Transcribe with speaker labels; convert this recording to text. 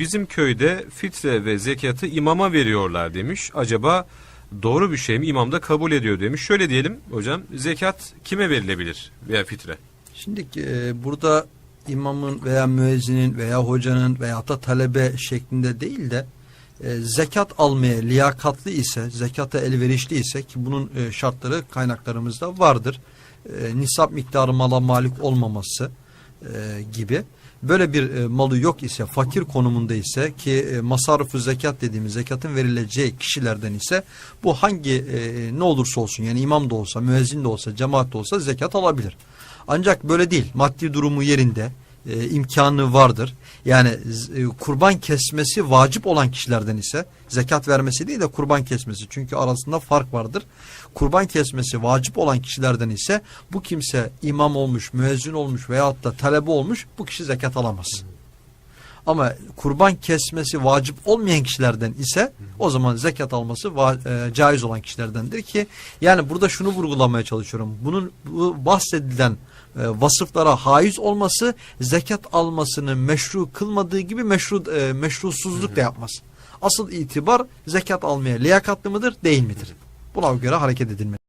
Speaker 1: bizim köyde fitre ve zekatı imama veriyorlar demiş. Acaba doğru bir şey mi? İmam da kabul ediyor demiş. Şöyle diyelim hocam zekat kime verilebilir veya fitre?
Speaker 2: Şimdi e, burada imamın veya müezzinin veya hocanın veya da talebe şeklinde değil de e, zekat almaya liyakatlı ise, zekata elverişli ise ki bunun e, şartları kaynaklarımızda vardır. E, nisap miktarı mala malik olmaması e, gibi. Böyle bir e, malı yok ise, fakir konumunda ise ki e, masarıfı zekat dediğimiz zekatın verileceği kişilerden ise bu hangi e, ne olursa olsun yani imam da olsa, müezzin de olsa, cemaat de olsa zekat alabilir. Ancak böyle değil. Maddi durumu yerinde, e, imkanı vardır. Yani e, kurban kesmesi vacip olan kişilerden ise zekat vermesi değil de kurban kesmesi. Çünkü arasında fark vardır. Kurban kesmesi vacip olan kişilerden ise bu kimse imam olmuş, müezzin olmuş veyahut da talebe olmuş bu kişi zekat alamaz. Ama kurban kesmesi vacip olmayan kişilerden ise o zaman zekat alması e, caiz olan kişilerdendir ki yani burada şunu vurgulamaya çalışıyorum. Bunun bu bahsedilen vasıflara haiz olması zekat almasını meşru kılmadığı gibi meşru e, meşrusuzluk da yapmaz. Asıl itibar zekat almaya liyakatlı mıdır değil midir? Buna göre hareket edilmeli.